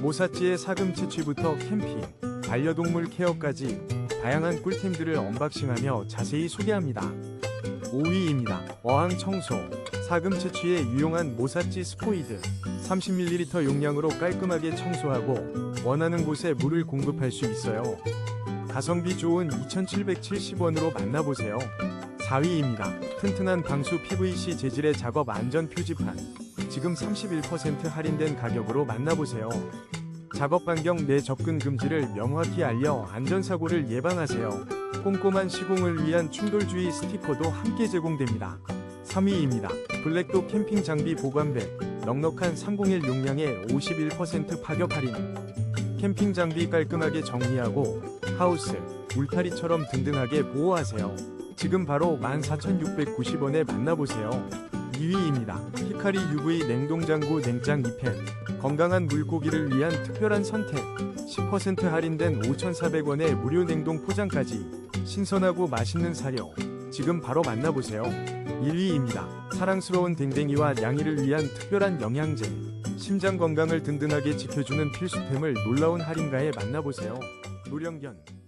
모사찌의 사금 채취부터 캠핑, 반려동물 케어까지 다양한 꿀템들을 언박싱하며 자세히 소개합니다. 5위입니다. 어항 청소, 사금 채취에 유용한 모사찌 스포이드 30ml 용량으로 깔끔하게 청소하고 원하는 곳에 물을 공급할 수 있어요. 가성비 좋은 2,770원으로 만나보세요. 4위입니다. 튼튼한 방수 PVC 재질의 작업 안전 표지판. 지금 31% 할인된 가격으로 만나보세요. 작업 반경 내 접근 금지를 명확히 알려 안전사고를 예방하세요. 꼼꼼한 시공을 위한 충돌주의 스티커도 함께 제공됩니다. 3위입니다. 블랙도 캠핑 장비 보관백. 넉넉한 301 용량에 51% 파격 할인. 캠핑 장비 깔끔하게 정리하고 하우스, 울타리처럼 든든하게 보호하세요. 지금 바로 14,690원에 만나보세요. 2위입니다. 히카리 UV 냉동장구 냉장 2팩. 건강한 물고기를 위한 특별한 선택. 10% 할인된 5,400원의 무료 냉동 포장까지. 신선하고 맛있는 사료. 지금 바로 만나보세요. 1위입니다. 사랑스러운 댕댕이와 양이를 위한 특별한 영양제. 심장 건강을 든든하게 지켜주는 필수템을 놀라운 할인가에 만나보세요. 노령견, 노령...